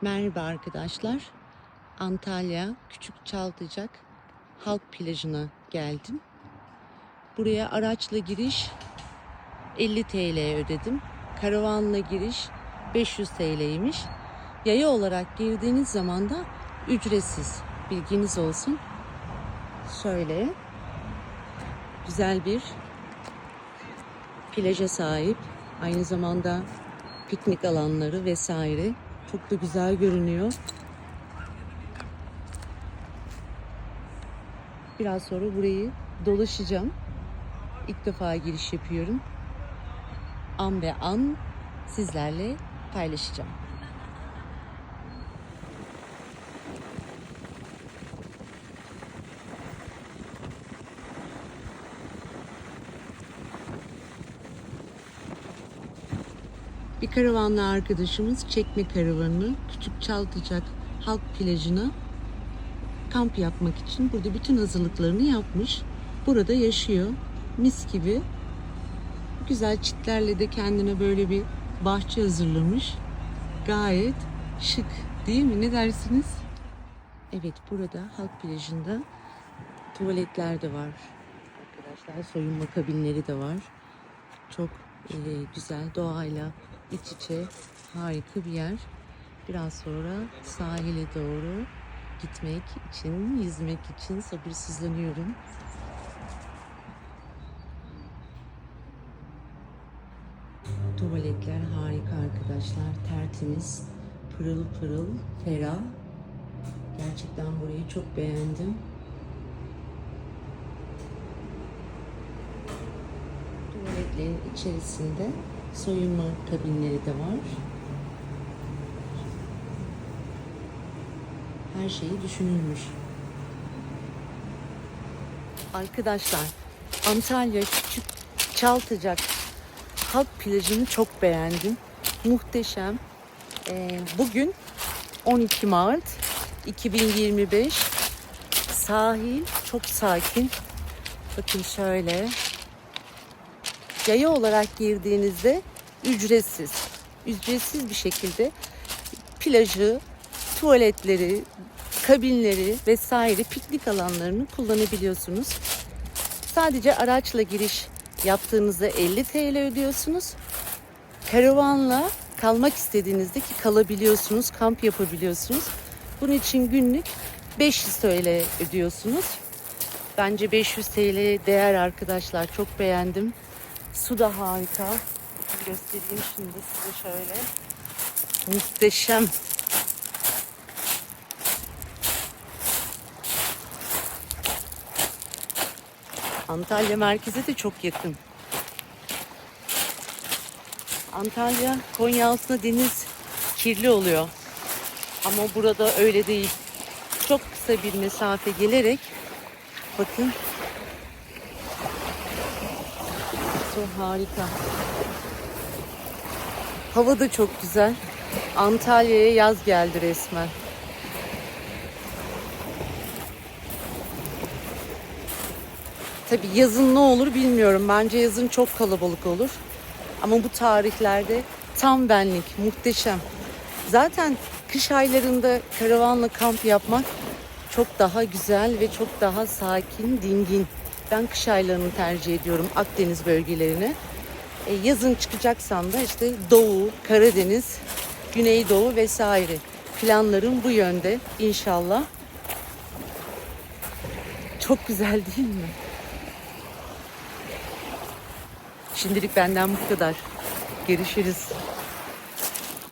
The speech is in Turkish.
Merhaba arkadaşlar. Antalya Küçük Çaltıcak Halk Plajı'na geldim. Buraya araçla giriş 50 TL ödedim. Karavanla giriş 500 TL'ymiş. Yaya olarak girdiğiniz zaman da ücretsiz. Bilginiz olsun. Şöyle güzel bir plaja sahip. Aynı zamanda piknik alanları vesaire. Çok da güzel görünüyor. Biraz sonra burayı dolaşacağım. İlk defa giriş yapıyorum. An be an sizlerle paylaşacağım. Bir karavanlı arkadaşımız çekme karavanı Küçük Çaltıcak Halk Plajı'na kamp yapmak için burada bütün hazırlıklarını yapmış. Burada yaşıyor. Mis gibi. Güzel çitlerle de kendine böyle bir bahçe hazırlamış. Gayet şık değil mi? Ne dersiniz? Evet burada halk plajında tuvaletler de var. Arkadaşlar soyunma kabinleri de var. Çok e, güzel doğayla iç içe harika bir yer. Biraz sonra sahile doğru gitmek için, yüzmek için sabırsızlanıyorum. Tuvaletler harika arkadaşlar. Tertemiz, pırıl pırıl, ferah. Gerçekten burayı çok beğendim. Tuvaletlerin içerisinde soyunma kabinleri de var. Her şeyi düşünülmüş. Arkadaşlar, Antalya Küçük Çaltıcak Halk Plajı'nı çok beğendim. Muhteşem. Ee, bugün 12 Mart 2025. Sahil çok sakin. Bakın şöyle. Yaya olarak girdiğinizde ücretsiz. Ücretsiz bir şekilde plajı, tuvaletleri, kabinleri vesaire piknik alanlarını kullanabiliyorsunuz. Sadece araçla giriş yaptığınızda 50 TL ödüyorsunuz. Karavanla kalmak istediğinizde ki kalabiliyorsunuz, kamp yapabiliyorsunuz. Bunun için günlük 500 TL ödüyorsunuz. Bence 500 TL değer arkadaşlar. Çok beğendim. Su da harika. Göstereyim şimdi size şöyle. Muhteşem. Antalya merkeze de çok yakın. Antalya, Konyaaltı'nda deniz kirli oluyor. Ama burada öyle değil. Çok kısa bir mesafe gelerek bakın su harika. Hava da çok güzel. Antalya'ya yaz geldi resmen. Tabii yazın ne olur bilmiyorum. Bence yazın çok kalabalık olur. Ama bu tarihlerde tam benlik, muhteşem. Zaten kış aylarında karavanla kamp yapmak çok daha güzel ve çok daha sakin, dingin. Ben kış aylarını tercih ediyorum Akdeniz bölgelerini. E, yazın çıkacaksam da işte Doğu, Karadeniz, Güneydoğu vesaire. Planlarım bu yönde inşallah. Çok güzel değil mi? Şimdilik benden bu kadar. Görüşürüz.